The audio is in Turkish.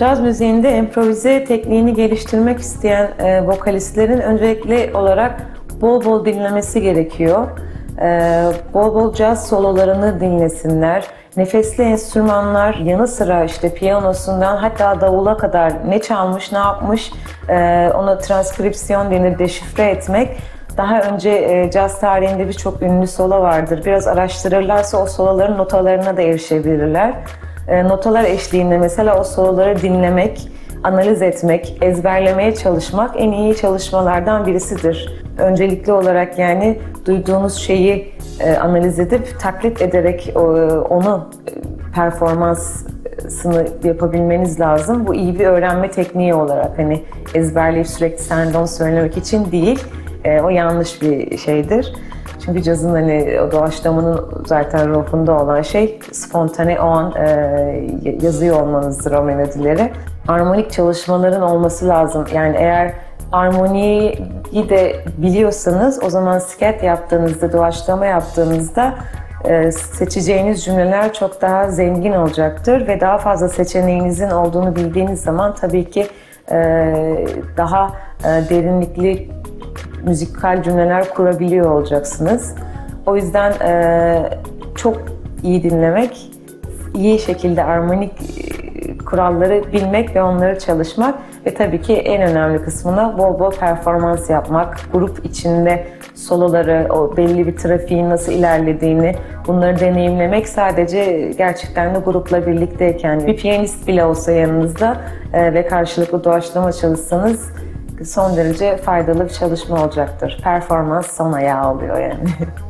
Caz müziğinde improvize tekniğini geliştirmek isteyen e, vokalistlerin öncelikli olarak bol bol dinlemesi gerekiyor. E, bol bol caz sololarını dinlesinler. Nefesli enstrümanlar yanı sıra işte piyanosundan hatta davula kadar ne çalmış, ne yapmış e, ona transkripsiyon denir, deşifre etmek. Daha önce e, caz tarihinde birçok ünlü solo vardır. Biraz araştırırlarsa o soloların notalarına da erişebilirler. E, notalar eşliğinde mesela o soloları dinlemek, analiz etmek, ezberlemeye çalışmak en iyi çalışmalardan birisidir. Öncelikli olarak yani duyduğunuz şeyi e, analiz edip taklit ederek e, onu performansını yapabilmeniz lazım. Bu iyi bir öğrenme tekniği olarak hani ezberleyip sürekli sen de onu söylemek için değil. O yanlış bir şeydir. Çünkü cazın hani o doğaçlamanın zaten ruhunda olan şey spontane o an e, yazıyor olmanızdır o melodileri. Armonik çalışmaların olması lazım. Yani eğer armoniyi de biliyorsanız o zaman sket yaptığınızda, doğaçlama yaptığınızda e, seçeceğiniz cümleler çok daha zengin olacaktır ve daha fazla seçeneğinizin olduğunu bildiğiniz zaman tabii ki e, daha e, derinlikli müzikal cümleler kurabiliyor olacaksınız. O yüzden e, çok iyi dinlemek, iyi şekilde armonik e, kuralları bilmek ve onları çalışmak ve tabii ki en önemli kısmına bol bol performans yapmak, grup içinde soloları, o belli bir trafiğin nasıl ilerlediğini bunları deneyimlemek sadece gerçekten de grupla birlikteyken bir piyanist bile olsa yanınızda e, ve karşılıklı doğaçlama çalışsanız son derece faydalı bir çalışma olacaktır. Performans son ayağı oluyor yani.